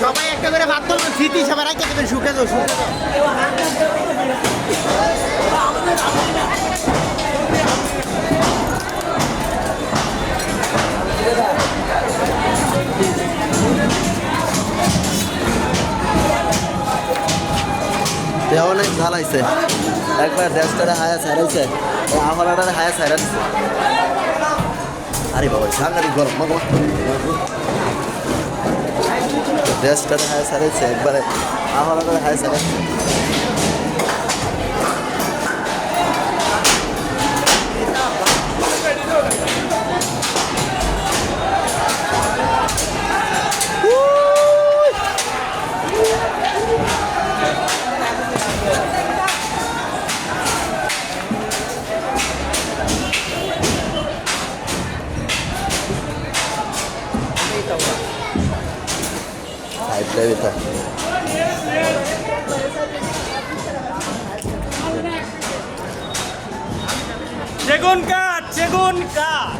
সবাই একটা করে ভাত দাও স্মৃতি সবাই রাখতে দেবেন সুখে দাও সুখে অনেক ঝালাইছে একবার দেশটারে হায়া ছাড়াইছে আহরাটারে হায়া ছাড়া দিছে। আরে বাবা সাংঘাতিক গরম। মাগো দেশটারে হায়া ছাড়াইছে একবারে আমার হায়া ছাড়াইছে সাইডটা বেতা সেগুন কাঠ সেগুন কাঠ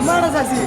আমার চাচ্ছি